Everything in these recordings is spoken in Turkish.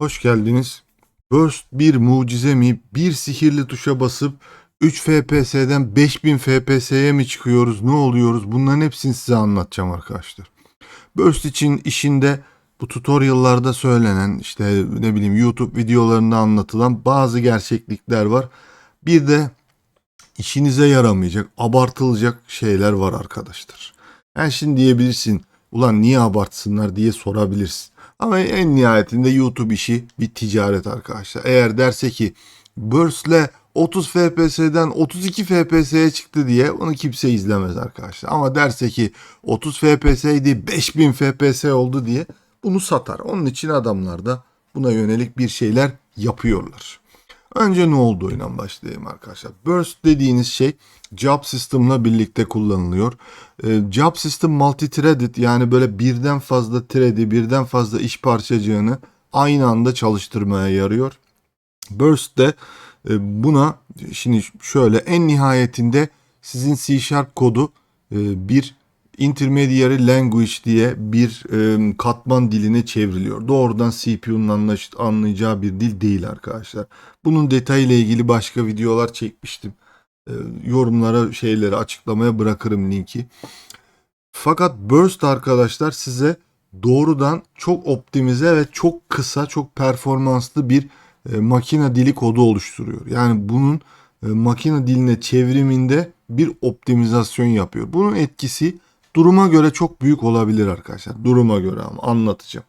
Hoş geldiniz. Burst bir mucize mi? Bir sihirli tuşa basıp 3 FPS'den 5000 FPS'ye mi çıkıyoruz? Ne oluyoruz? Bunların hepsini size anlatacağım arkadaşlar. Burst için işinde bu tutorial'larda söylenen işte ne bileyim YouTube videolarında anlatılan bazı gerçeklikler var. Bir de işinize yaramayacak, abartılacak şeyler var arkadaşlar. Yani şimdi diyebilirsin ulan niye abartsınlar diye sorabilirsin. Ama en nihayetinde YouTube işi bir ticaret arkadaşlar. Eğer derse ki Burst'le 30 FPS'den 32 FPS'ye çıktı diye onu kimse izlemez arkadaşlar. Ama derse ki 30 FPS'ydi 5000 FPS oldu diye bunu satar. Onun için adamlar da buna yönelik bir şeyler yapıyorlar. Önce ne olduğuyla başlayayım arkadaşlar. Burst dediğiniz şey job system'la birlikte kullanılıyor. Ee, job system multi-threaded yani böyle birden fazla thread'i, birden fazla iş parçacığını aynı anda çalıştırmaya yarıyor. Burst de e, buna şimdi şöyle en nihayetinde sizin C Sharp kodu e, bir intermediary language diye bir e, katman diline çevriliyor. Doğrudan CPU'nun anlayacağı bir dil değil arkadaşlar. Bunun detayıyla ilgili başka videolar çekmiştim. E, yorumlara şeyleri açıklamaya bırakırım linki. Fakat Burst arkadaşlar size doğrudan çok optimize ve çok kısa, çok performanslı bir e, makine dili kodu oluşturuyor. Yani bunun e, makine diline çevriminde bir optimizasyon yapıyor. Bunun etkisi duruma göre çok büyük olabilir arkadaşlar. Duruma göre ama anlatacağım.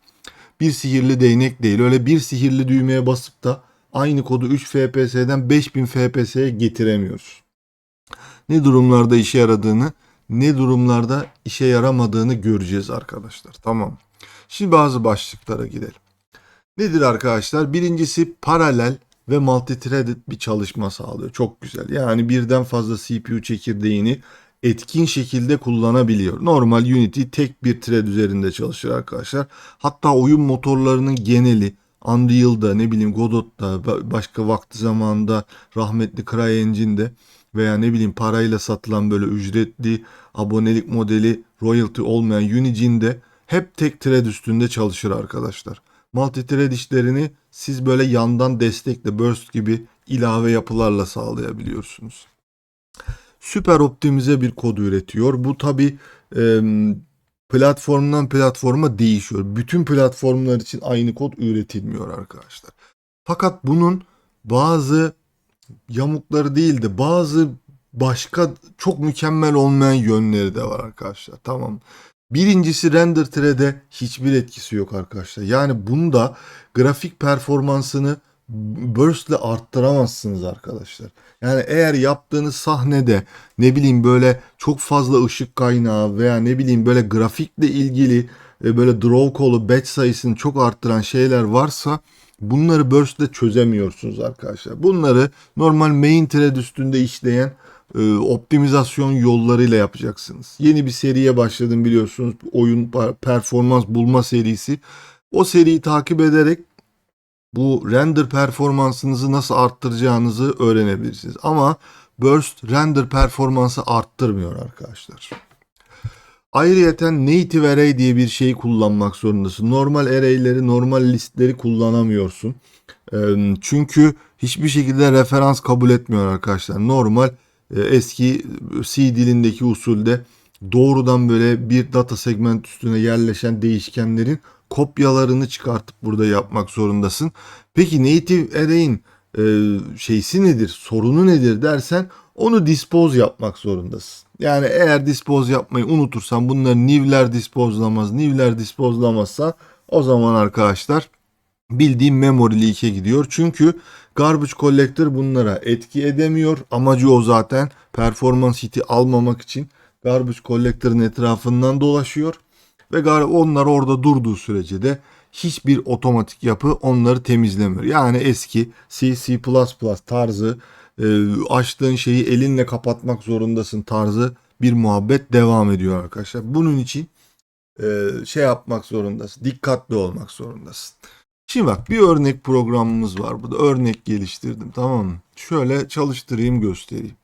Bir sihirli değnek değil. Öyle bir sihirli düğmeye basıp da aynı kodu 3 FPS'den 5000 FPS'ye getiremiyoruz. Ne durumlarda işe yaradığını, ne durumlarda işe yaramadığını göreceğiz arkadaşlar. Tamam. Şimdi bazı başlıklara gidelim. Nedir arkadaşlar? Birincisi paralel ve multithreaded bir çalışma sağlıyor. Çok güzel. Yani birden fazla CPU çekirdeğini etkin şekilde kullanabiliyor. Normal Unity tek bir thread üzerinde çalışır arkadaşlar. Hatta oyun motorlarının geneli Unreal'da ne bileyim Godot'ta ba- başka vakti zamanında rahmetli CryEngine'de veya ne bileyim parayla satılan böyle ücretli abonelik modeli royalty olmayan Unity'de hep tek thread üstünde çalışır arkadaşlar. Multithread işlerini siz böyle yandan destekle burst gibi ilave yapılarla sağlayabiliyorsunuz. Süper optimize bir kod üretiyor. Bu tabi platformdan platforma değişiyor. Bütün platformlar için aynı kod üretilmiyor arkadaşlar. Fakat bunun bazı yamukları değil de bazı başka çok mükemmel olmayan yönleri de var arkadaşlar. Tamam. Birincisi render thread'e hiçbir etkisi yok arkadaşlar. Yani bunda grafik performansını burst ile arttıramazsınız arkadaşlar. Yani eğer yaptığınız sahnede ne bileyim böyle çok fazla ışık kaynağı veya ne bileyim böyle grafikle ilgili e, böyle draw call'u batch sayısını çok arttıran şeyler varsa bunları burst ile çözemiyorsunuz arkadaşlar. Bunları normal main thread üstünde işleyen e, optimizasyon yollarıyla yapacaksınız. Yeni bir seriye başladım biliyorsunuz. Oyun performans bulma serisi. O seriyi takip ederek bu render performansınızı nasıl arttıracağınızı öğrenebilirsiniz. Ama burst render performansı arttırmıyor arkadaşlar. Ayrıyeten native array diye bir şeyi kullanmak zorundasın. Normal array'leri, normal listleri kullanamıyorsun. Çünkü hiçbir şekilde referans kabul etmiyor arkadaşlar. Normal eski C dilindeki usulde doğrudan böyle bir data segment üstüne yerleşen değişkenlerin kopyalarını çıkartıp burada yapmak zorundasın. Peki native array'in e, şeysi nedir, sorunu nedir dersen onu dispose yapmak zorundasın. Yani eğer dispose yapmayı unutursan bunları new'ler dispose'lamaz, new'ler dispose'lamazsa o zaman arkadaşlar bildiğim memory leak'e gidiyor. Çünkü garbage collector bunlara etki edemiyor. Amacı o zaten performans hiti almamak için garbage collector'ın etrafından dolaşıyor. Ve gar- onlar orada durduğu sürece de hiçbir otomatik yapı onları temizlemiyor. Yani eski C, C++ tarzı e, açtığın şeyi elinle kapatmak zorundasın tarzı bir muhabbet devam ediyor arkadaşlar. Bunun için e, şey yapmak zorundasın. Dikkatli olmak zorundasın. Şimdi bak bir örnek programımız var burada. Örnek geliştirdim tamam mı? Şöyle çalıştırayım göstereyim.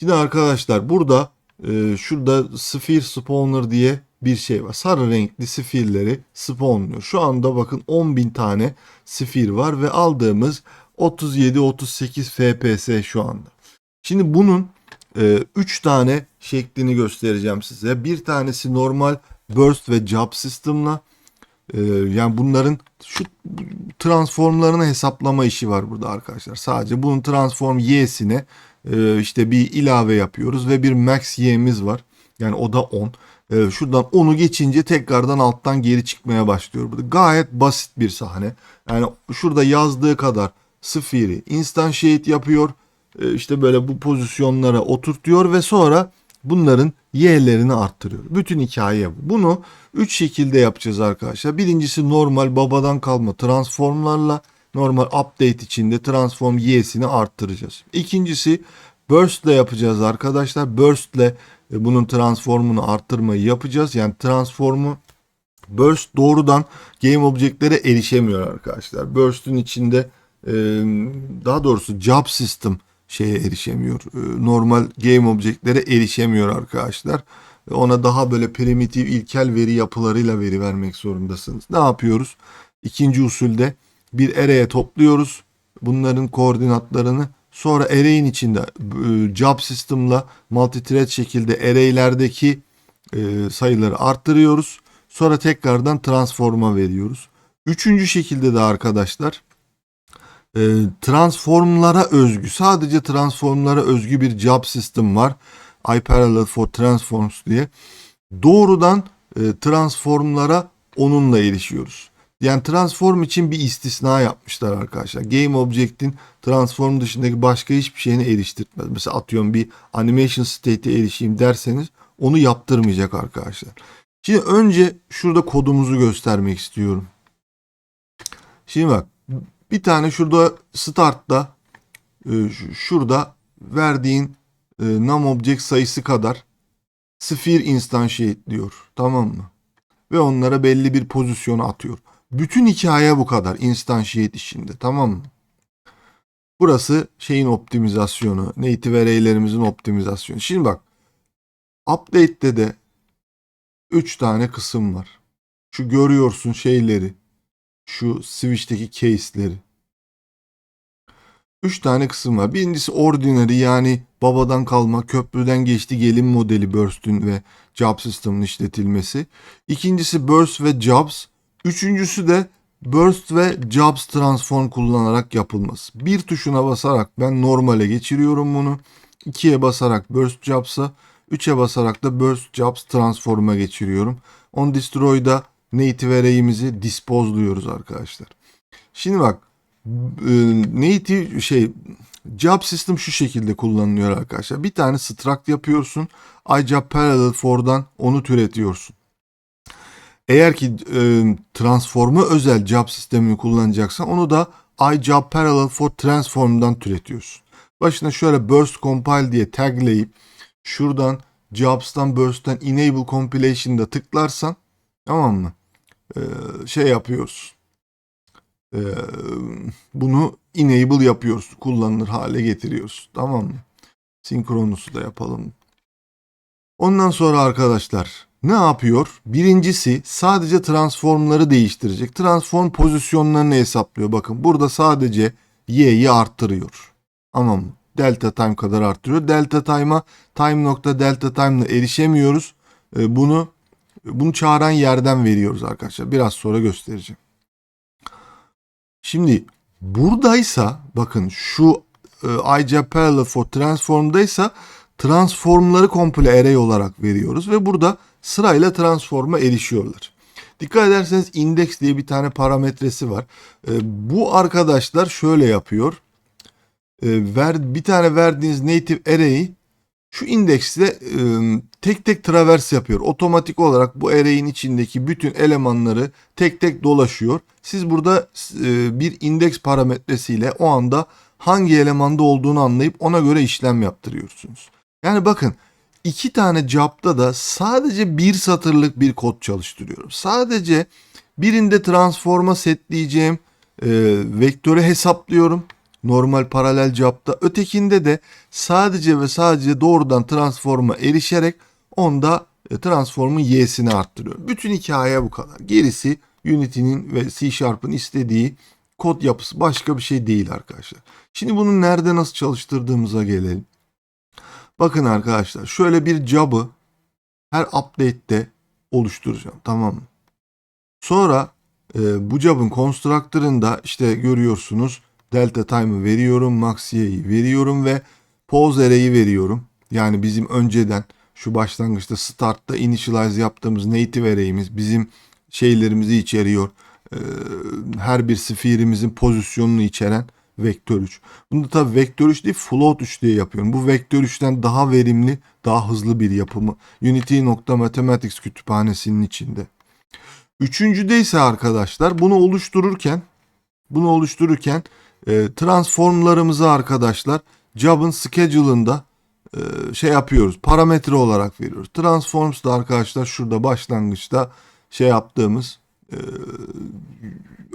Şimdi arkadaşlar burada e, şurada Sphere Spawner diye bir şey var. Sarı renkli sifirleri spawnluyor. Şu anda bakın 10.000 tane sifir var ve aldığımız 37-38 FPS şu anda. Şimdi bunun 3 tane şeklini göstereceğim size. Bir tanesi normal burst ve job system'la e, yani bunların şu transformlarını hesaplama işi var burada arkadaşlar. Sadece bunun transform y'sine e, işte bir ilave yapıyoruz ve bir max y'miz var. Yani o da 10. E, şuradan 10'u geçince tekrardan alttan geri çıkmaya başlıyor. Burada gayet basit bir sahne. Yani şurada yazdığı kadar sıfırı instantiate yapıyor. E, işte böyle bu pozisyonlara oturtuyor ve sonra bunların y'lerini arttırıyor. Bütün hikaye bu. Bunu 3 şekilde yapacağız arkadaşlar. Birincisi normal babadan kalma transformlarla normal update içinde transform y'sini arttıracağız. İkincisi burst ile yapacağız arkadaşlar. Burst ile bunun transformunu arttırmayı yapacağız. Yani transformu burst doğrudan game object'lere erişemiyor arkadaşlar. Burst'ün içinde e, daha doğrusu job system şeye erişemiyor. E, normal game object'lere erişemiyor arkadaşlar. Ona daha böyle primitif ilkel veri yapılarıyla veri vermek zorundasınız. Ne yapıyoruz? İkinci usulde bir array'e topluyoruz. Bunların koordinatlarını sonra array'in içinde e, job system'la multithread şekilde array'lerdeki e, sayıları arttırıyoruz. Sonra tekrardan transform'a veriyoruz. Üçüncü şekilde de arkadaşlar e, transformlara özgü sadece transformlara özgü bir job system var. iParallel for Transforms diye. Doğrudan transformlara onunla erişiyoruz. Yani transform için bir istisna yapmışlar arkadaşlar. Game Object'in transform dışındaki başka hiçbir şeyine eriştirmez. Mesela atıyorum bir animation state'e erişeyim derseniz onu yaptırmayacak arkadaşlar. Şimdi önce şurada kodumuzu göstermek istiyorum. Şimdi bak bir tane şurada start'ta e, şurada verdiğin e, num object sayısı kadar sphere instantiate diyor. Tamam mı? Ve onlara belli bir pozisyonu atıyor. Bütün hikaye bu kadar instantiate işinde. Tamam mı? Burası şeyin optimizasyonu. Native array'lerimizin optimizasyonu. Şimdi bak. Update'de de 3 tane kısım var. Şu görüyorsun şeyleri. Şu switch'teki case'leri. 3 tane kısım var. Birincisi ordinary yani babadan kalma köprüden geçti gelin modeli Burst'ün ve Job System'ın işletilmesi. İkincisi Burst ve Jobs. Üçüncüsü de Burst ve Jobs Transform kullanarak yapılması. Bir tuşuna basarak ben normale geçiriyorum bunu. İkiye basarak Burst Jobs'a, üçe basarak da Burst Jobs Transform'a geçiriyorum. On Destroy'da native array'imizi dispose'luyoruz arkadaşlar. Şimdi bak e, native şey job system şu şekilde kullanılıyor arkadaşlar. Bir tane struct yapıyorsun. iJob parallel for'dan onu türetiyorsun. Eğer ki e, transformu özel job sistemini kullanacaksan onu da iJob parallel for transform'dan türetiyorsun. Başına şöyle burst compile diye tagleyip şuradan jobs'tan burst'tan enable compilation'da tıklarsan tamam mı? Ee, şey yapıyoruz. Ee, bunu enable yapıyoruz. Kullanılır hale getiriyoruz. Tamam mı? Sinkronusu da yapalım. Ondan sonra arkadaşlar ne yapıyor? Birincisi sadece transformları değiştirecek. Transform pozisyonlarını hesaplıyor. Bakın burada sadece y'yi arttırıyor. Tamam mı? Delta time kadar arttırıyor. Delta time'a time nokta delta time ile erişemiyoruz. Ee, bunu bunu çağıran yerden veriyoruz arkadaşlar. Biraz sonra göstereceğim. Şimdi buradaysa bakın şu e, iJab Parallel for Transform'daysa transformları komple array olarak veriyoruz ve burada sırayla transforma erişiyorlar. Dikkat ederseniz index diye bir tane parametresi var. E, bu arkadaşlar şöyle yapıyor. E, ver, bir tane verdiğiniz native array'i şu indekste e, tek tek travers yapıyor. Otomatik olarak bu array'in içindeki bütün elemanları tek tek dolaşıyor. Siz burada e, bir indeks parametresiyle o anda hangi elemanda olduğunu anlayıp ona göre işlem yaptırıyorsunuz. Yani bakın iki tane job'da da sadece bir satırlık bir kod çalıştırıyorum. Sadece birinde transforma setleyeceğim e, vektörü hesaplıyorum normal paralel job'da. Ötekinde de sadece ve sadece doğrudan transforma erişerek onda e, transform'un y'sini arttırıyor. Bütün hikaye bu kadar. Gerisi Unity'nin ve C Sharp'ın istediği kod yapısı başka bir şey değil arkadaşlar. Şimdi bunu nerede nasıl çalıştırdığımıza gelelim. Bakın arkadaşlar şöyle bir job'ı her update'te oluşturacağım tamam mı? Sonra e, bu job'ın constructor'ında işte görüyorsunuz delta time'ı veriyorum, max y'yi veriyorum ve pause array'i veriyorum. Yani bizim önceden şu başlangıçta start'ta initialize yaptığımız native array'imiz bizim şeylerimizi içeriyor. Ee, her bir sphere'imizin pozisyonunu içeren vektör 3. Bunu da tabii vektör 3 değil float 3 diye yapıyorum. Bu vektör 3'ten daha verimli, daha hızlı bir yapımı. Unity.mathematics kütüphanesinin içinde. Üçüncüde ise arkadaşlar bunu oluştururken bunu oluştururken e, transformlarımızı arkadaşlar job'ın schedule'ında e, şey yapıyoruz. Parametre olarak veriyoruz. Transforms da arkadaşlar şurada başlangıçta şey yaptığımız e,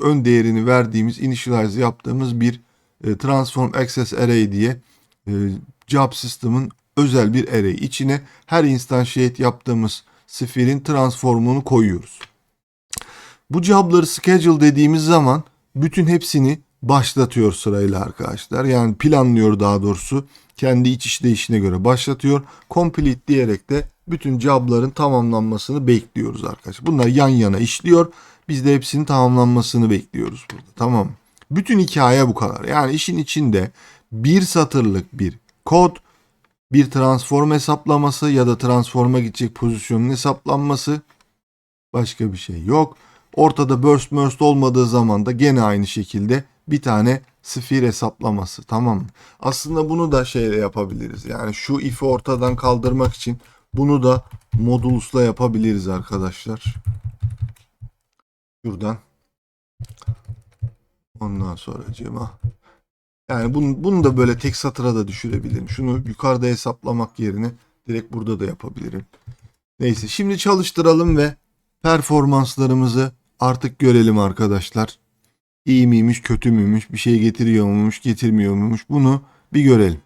ön değerini verdiğimiz initialize yaptığımız bir e, transform access array diye e, job system'ın özel bir array içine her instantiate yaptığımız sphere'in transformunu koyuyoruz. Bu job'ları schedule dediğimiz zaman bütün hepsini başlatıyor sırayla arkadaşlar. Yani planlıyor daha doğrusu. Kendi iç işleyişine göre başlatıyor. Complete diyerek de bütün job'ların tamamlanmasını bekliyoruz arkadaşlar. Bunlar yan yana işliyor. Biz de hepsinin tamamlanmasını bekliyoruz burada. Tamam mı? Bütün hikaye bu kadar. Yani işin içinde bir satırlık bir kod, bir transform hesaplaması ya da transforma gidecek pozisyonun hesaplanması başka bir şey yok. Ortada burst burst olmadığı zaman da gene aynı şekilde bir tane sphere hesaplaması tamam mı? Aslında bunu da şeyle yapabiliriz. Yani şu if'i ortadan kaldırmak için bunu da modulusla yapabiliriz arkadaşlar. Şuradan. Ondan sonra cema. Yani bunu, bunu da böyle tek satıra da düşürebilirim. Şunu yukarıda hesaplamak yerine direkt burada da yapabilirim. Neyse şimdi çalıştıralım ve performanslarımızı artık görelim arkadaşlar. İyi miymiş, kötü müymüş, bir şey getiriyor muymuş, getirmiyor muymuş bunu bir görelim.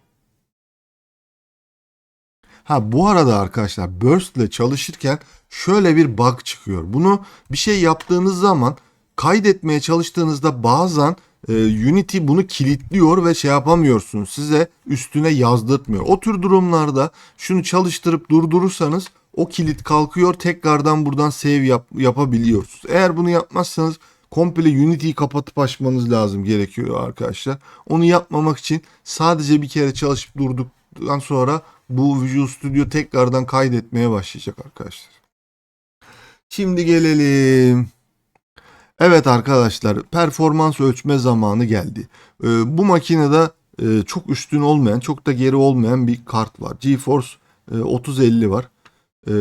Ha bu arada arkadaşlar Burst ile çalışırken şöyle bir bug çıkıyor. Bunu bir şey yaptığınız zaman kaydetmeye çalıştığınızda bazen e, Unity bunu kilitliyor ve şey yapamıyorsunuz. Size üstüne yazdırtmıyor. O tür durumlarda şunu çalıştırıp durdurursanız o kilit kalkıyor. Tekrardan buradan save yap, yapabiliyorsunuz. Eğer bunu yapmazsanız komple Unity'yi kapatıp açmanız lazım gerekiyor arkadaşlar. Onu yapmamak için sadece bir kere çalışıp durduktan sonra bu Visual Studio tekrardan kaydetmeye başlayacak arkadaşlar. Şimdi gelelim. Evet arkadaşlar performans ölçme zamanı geldi. Ee, bu makinede e, çok üstün olmayan çok da geri olmayan bir kart var. GeForce e, 3050 var. E,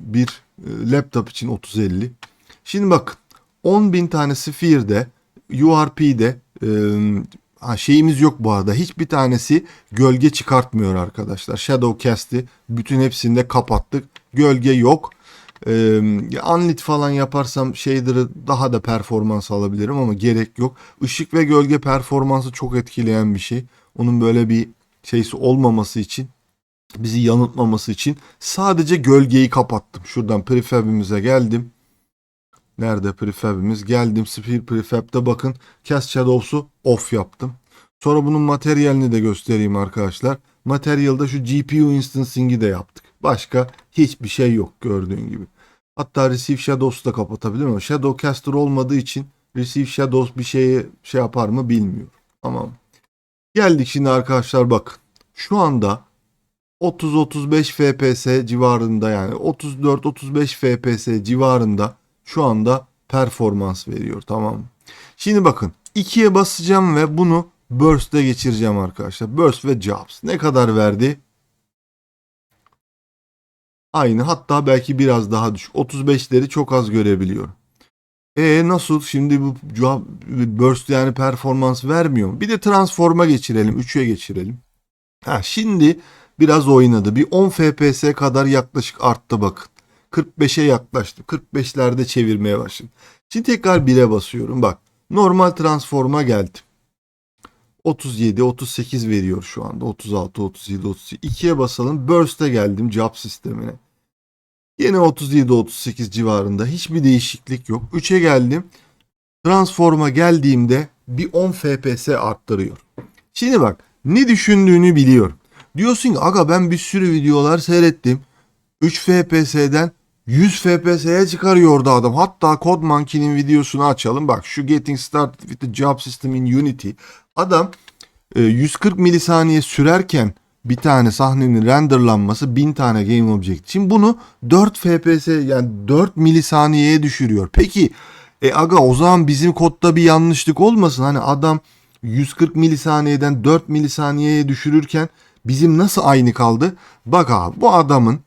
bir e, laptop için 3050. Şimdi bakın 10.000 tane Sphere'de URP'de e, ha, şeyimiz yok bu arada. Hiçbir tanesi gölge çıkartmıyor arkadaşlar. Shadowcast'i bütün hepsinde kapattık. Gölge yok. Ee, unlit falan yaparsam shader'ı daha da performans alabilirim ama gerek yok. Işık ve gölge performansı çok etkileyen bir şey. Onun böyle bir şeysi olmaması için bizi yanıltmaması için sadece gölgeyi kapattım. Şuradan prefab'imize geldim. Nerede prefab'imiz? Geldim Sphere prefab'de bakın cast shadows'u off yaptım. Sonra bunun materyalini de göstereyim arkadaşlar. Material'da şu GPU instancing'i de yaptık. Başka hiçbir şey yok gördüğün gibi. Hatta Receive Shadows'u da kapatabilirim ama Shadowcaster olmadığı için Receive Shadows bir şeye şey yapar mı bilmiyorum. Tamam. Geldik şimdi arkadaşlar bakın. Şu anda 30-35 FPS civarında yani 34-35 FPS civarında şu anda performans veriyor tamam mı? Şimdi bakın 2'ye basacağım ve bunu Burst'e geçireceğim arkadaşlar. Burst ve Jobs. Ne kadar verdi? Aynı hatta belki biraz daha düşük. 35'leri çok az görebiliyorum. E nasıl şimdi bu job, burst yani performans vermiyor mu? Bir de transforma geçirelim. 3'e geçirelim. Ha şimdi biraz oynadı. Bir 10 FPS kadar yaklaşık arttı bakın. 45'e yaklaştım. 45'lerde çevirmeye başladım. Şimdi tekrar 1'e basıyorum. Bak normal transforma geldim. 37, 38 veriyor şu anda. 36, 37, 37. 2'ye basalım. Burst'e geldim job sistemine. Yine 37-38 civarında hiçbir değişiklik yok. 3'e geldim. Transform'a geldiğimde bir 10 FPS arttırıyor. Şimdi bak ne düşündüğünü biliyorum. Diyorsun ki aga ben bir sürü videolar seyrettim. 3 FPS'den 100 FPS'ye çıkarıyordu adam. Hatta Code Monkey'nin videosunu açalım. Bak şu Getting Started with the Job System in Unity. Adam e, 140 milisaniye sürerken bir tane sahnenin renderlanması 1000 tane game object için bunu 4 FPS yani 4 milisaniyeye düşürüyor. Peki e aga o zaman bizim kodda bir yanlışlık olmasın. Hani adam 140 milisaniyeden 4 milisaniyeye düşürürken bizim nasıl aynı kaldı? Bak abi bu adamın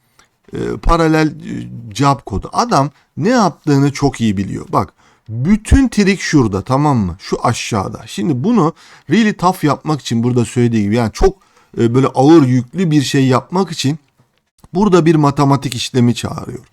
e, paralel e, job kodu. Adam ne yaptığını çok iyi biliyor. Bak bütün trik şurada tamam mı? Şu aşağıda. Şimdi bunu really tough yapmak için burada söylediği gibi yani çok e, böyle ağır yüklü bir şey yapmak için burada bir matematik işlemi çağırıyor.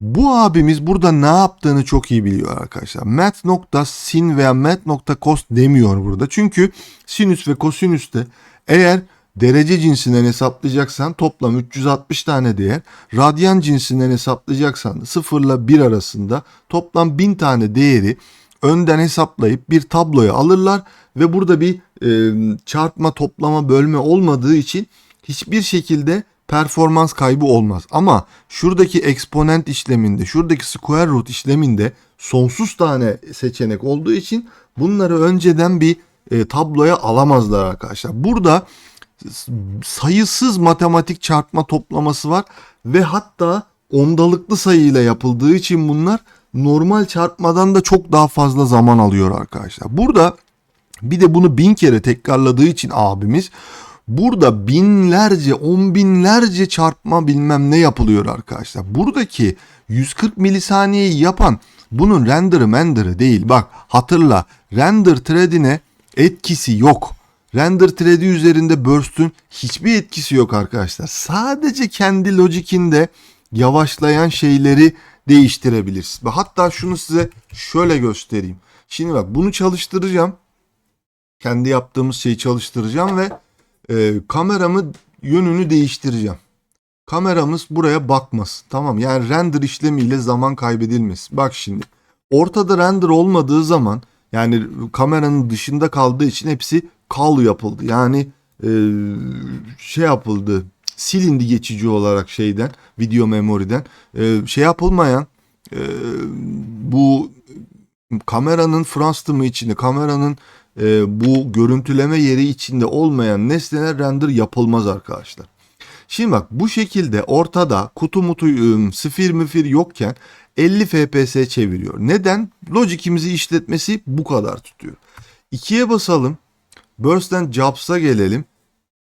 Bu abimiz burada ne yaptığını çok iyi biliyor arkadaşlar. Math.sin veya math.cos demiyor burada. Çünkü sinüs ve kosinüste eğer derece cinsinden hesaplayacaksan toplam 360 tane değer. Radyan cinsinden hesaplayacaksan da 0 ile 1 arasında toplam 1000 tane değeri önden hesaplayıp bir tabloya alırlar ve burada bir e, çarpma, toplama, bölme olmadığı için hiçbir şekilde performans kaybı olmaz. Ama şuradaki eksponent işleminde, şuradaki square root işleminde sonsuz tane seçenek olduğu için bunları önceden bir e, tabloya alamazlar arkadaşlar. Burada sayısız matematik çarpma toplaması var ve hatta ondalıklı sayıyla yapıldığı için bunlar normal çarpmadan da çok daha fazla zaman alıyor arkadaşlar. Burada bir de bunu bin kere tekrarladığı için abimiz burada binlerce on binlerce çarpma bilmem ne yapılıyor arkadaşlar. Buradaki 140 milisaniyeyi yapan bunun render'ı mender'ı değil. Bak hatırla render thread'ine etkisi yok. Render thread'i üzerinde burst'ün hiçbir etkisi yok arkadaşlar. Sadece kendi logikinde yavaşlayan şeyleri değiştirebilirsin. Ve hatta şunu size şöyle göstereyim. Şimdi bak bunu çalıştıracağım. Kendi yaptığımız şeyi çalıştıracağım ve e, kameramı yönünü değiştireceğim. Kameramız buraya bakmasın. Tamam yani render işlemiyle zaman kaybedilmesin. Bak şimdi ortada render olmadığı zaman yani kameranın dışında kaldığı için hepsi kal yapıldı. Yani e, şey yapıldı silindi geçici olarak şeyden video memoriden e, şey yapılmayan e, bu kameranın frostımı içinde kameranın e, bu görüntüleme yeri içinde olmayan nesneler render yapılmaz arkadaşlar. Şimdi bak bu şekilde ortada kutu mutu ıı, sıfır müfir yokken 50 FPS çeviriyor. Neden? Logic'imizi işletmesi bu kadar tutuyor. 2'ye basalım. Burst and Jobs'a gelelim.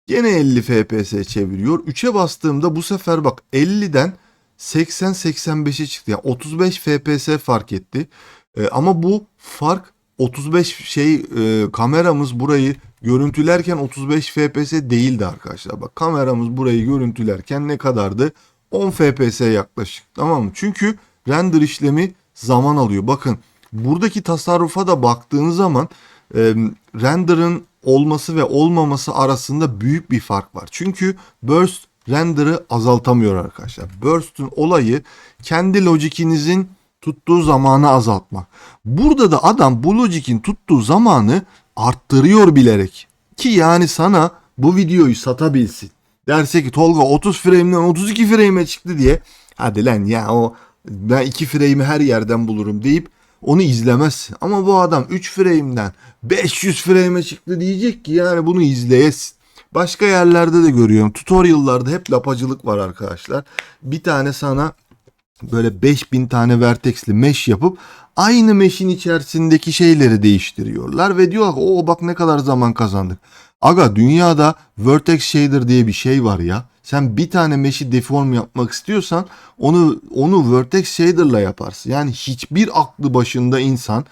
Gene 50 FPS çeviriyor. 3'e bastığımda bu sefer bak 50'den 80-85'e çıktı. Yani 35 FPS fark etti. Ee, ama bu fark 35 şey e, kameramız burayı görüntülerken 35 FPS değildi arkadaşlar. Bak kameramız burayı görüntülerken ne kadardı? 10 FPS yaklaşık. Tamam mı? Çünkü render işlemi zaman alıyor. Bakın buradaki tasarrufa da baktığınız zaman e, render'ın olması ve olmaması arasında büyük bir fark var. Çünkü burst render'ı azaltamıyor arkadaşlar. Burst'ün olayı kendi logikinizin tuttuğu zamanı azaltmak. Burada da adam bu logikin tuttuğu zamanı arttırıyor bilerek. Ki yani sana bu videoyu satabilsin. Derse ki Tolga 30 frame'den 32 frame'e çıktı diye. Hadi lan ya o ben 2 frame'i her yerden bulurum deyip onu izlemezsin. Ama bu adam 3 frame'den 500 frame'e çıktı diyecek ki yani bunu izleyesin. Başka yerlerde de görüyorum. Tutorial'larda hep lapacılık var arkadaşlar. Bir tane sana böyle 5000 tane vertex'li mesh yapıp aynı mesh'in içerisindeki şeyleri değiştiriyorlar ve diyorlar o bak ne kadar zaman kazandık. Aga dünyada vertex shader diye bir şey var ya. Sen bir tane mesh'i deform yapmak istiyorsan onu onu vertex shader'la yaparsın. Yani hiçbir aklı başında insan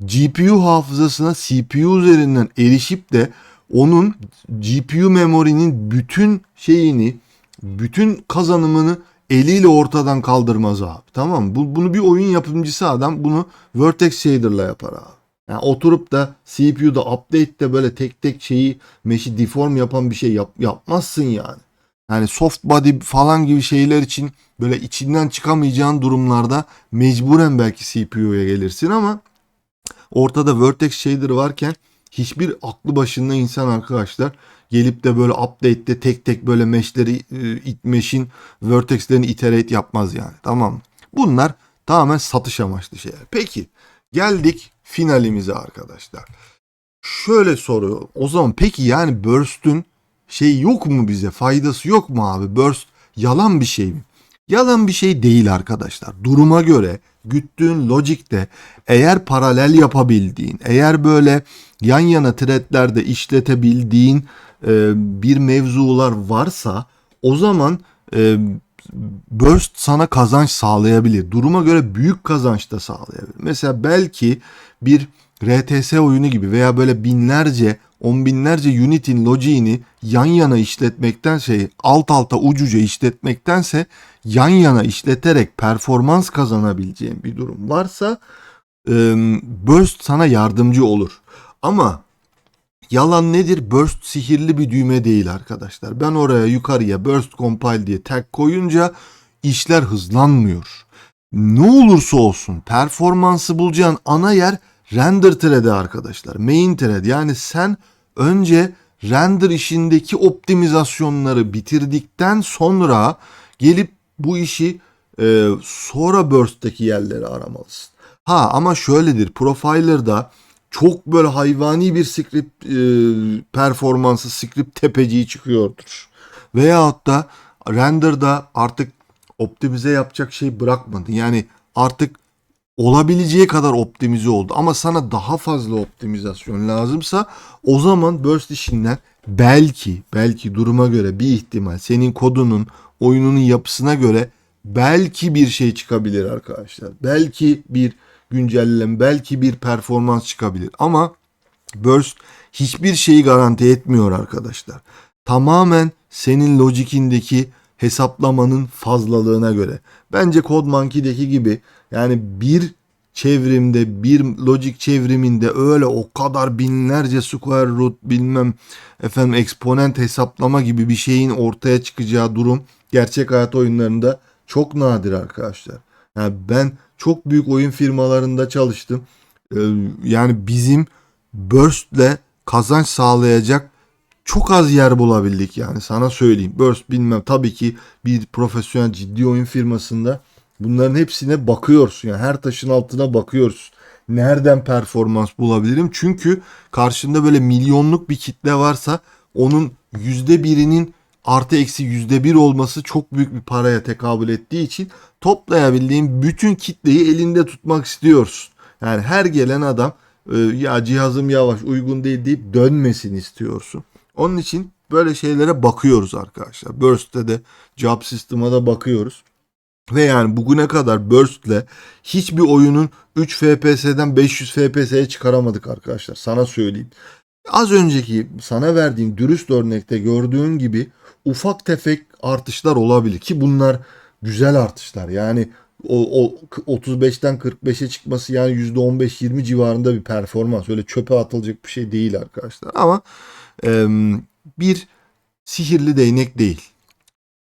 GPU hafızasına CPU üzerinden erişip de onun GPU memorinin bütün şeyini, bütün kazanımını eliyle ortadan kaldırmaz abi. Tamam mı? Bu, bunu bir oyun yapımcısı adam bunu Vertex Shader'la yapar abi. Yani oturup da CPU'da update'te böyle tek tek şeyi meşi deform yapan bir şey yap, yapmazsın yani. Yani soft body falan gibi şeyler için böyle içinden çıkamayacağın durumlarda mecburen belki CPU'ya gelirsin ama ortada Vertex shader varken hiçbir aklı başında insan arkadaşlar gelip de böyle update'te tek tek böyle mesh'leri e, it mesh'in vertex'lerini iterate yapmaz yani. Tamam? Bunlar tamamen satış amaçlı şeyler. Peki geldik finalimize arkadaşlar. Şöyle soruyor. O zaman peki yani Burst'ün şey yok mu bize? Faydası yok mu abi? Burst yalan bir şey mi? Yalan bir şey değil arkadaşlar. Duruma göre güttüğün logikte eğer paralel yapabildiğin, eğer böyle yan yana threadlerde işletebildiğin e, bir mevzular varsa o zaman e, burst sana kazanç sağlayabilir. Duruma göre büyük kazanç da sağlayabilir. Mesela belki bir RTS oyunu gibi veya böyle binlerce, on binlerce Unity'nin logiğini yan yana işletmektense, alt alta ucuca işletmektense yan yana işleterek performans kazanabileceğin bir durum varsa e, Burst sana yardımcı olur. Ama yalan nedir? Burst sihirli bir düğme değil arkadaşlar. Ben oraya yukarıya Burst Compile diye tag koyunca işler hızlanmıyor. Ne olursa olsun performansı bulacağın ana yer render thread'i arkadaşlar. Main thread yani sen önce render işindeki optimizasyonları bitirdikten sonra gelip bu işi e, sonra burst'taki yerleri aramalısın. Ha ama şöyledir. Profiler'da çok böyle hayvani bir script e, performansı, script tepeciği çıkıyordur. Veyahut da render'da artık optimize yapacak şey bırakmadın. Yani artık olabileceği kadar optimize oldu. Ama sana daha fazla optimizasyon lazımsa o zaman burst işinden belki belki duruma göre bir ihtimal senin kodunun oyununun yapısına göre belki bir şey çıkabilir arkadaşlar. Belki bir güncelleme, belki bir performans çıkabilir. Ama burst hiçbir şeyi garanti etmiyor arkadaşlar. Tamamen senin logikindeki hesaplamanın fazlalığına göre. Bence CodeMonkey'deki gibi yani bir çevrimde bir lojik çevriminde öyle o kadar binlerce square root bilmem efendim eksponent hesaplama gibi bir şeyin ortaya çıkacağı durum gerçek hayat oyunlarında çok nadir arkadaşlar. Yani ben çok büyük oyun firmalarında çalıştım. Ee, yani bizim Burst'le kazanç sağlayacak çok az yer bulabildik yani sana söyleyeyim. Burst bilmem tabii ki bir profesyonel ciddi oyun firmasında bunların hepsine bakıyorsun. Yani her taşın altına bakıyoruz. Nereden performans bulabilirim? Çünkü karşında böyle milyonluk bir kitle varsa onun yüzde birinin artı eksi yüzde bir olması çok büyük bir paraya tekabül ettiği için toplayabildiğin bütün kitleyi elinde tutmak istiyorsun. Yani her gelen adam e, ya cihazım yavaş uygun değil deyip dönmesin istiyorsun. Onun için böyle şeylere bakıyoruz arkadaşlar. Burst'te de job system'a da bakıyoruz. Ve yani bugüne kadar Burst'le hiçbir oyunun 3 FPS'den 500 FPS'ye çıkaramadık arkadaşlar. Sana söyleyeyim. Az önceki sana verdiğim dürüst örnekte gördüğün gibi ufak tefek artışlar olabilir ki bunlar güzel artışlar. Yani o, o 35'ten 45'e çıkması yani %15-20 civarında bir performans. Öyle çöpe atılacak bir şey değil arkadaşlar. Ama bir sihirli değnek değil.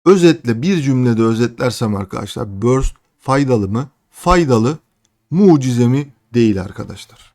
Özetle bir cümlede özetlersem arkadaşlar burst faydalı mı? Faydalı mucize mi? Değil arkadaşlar.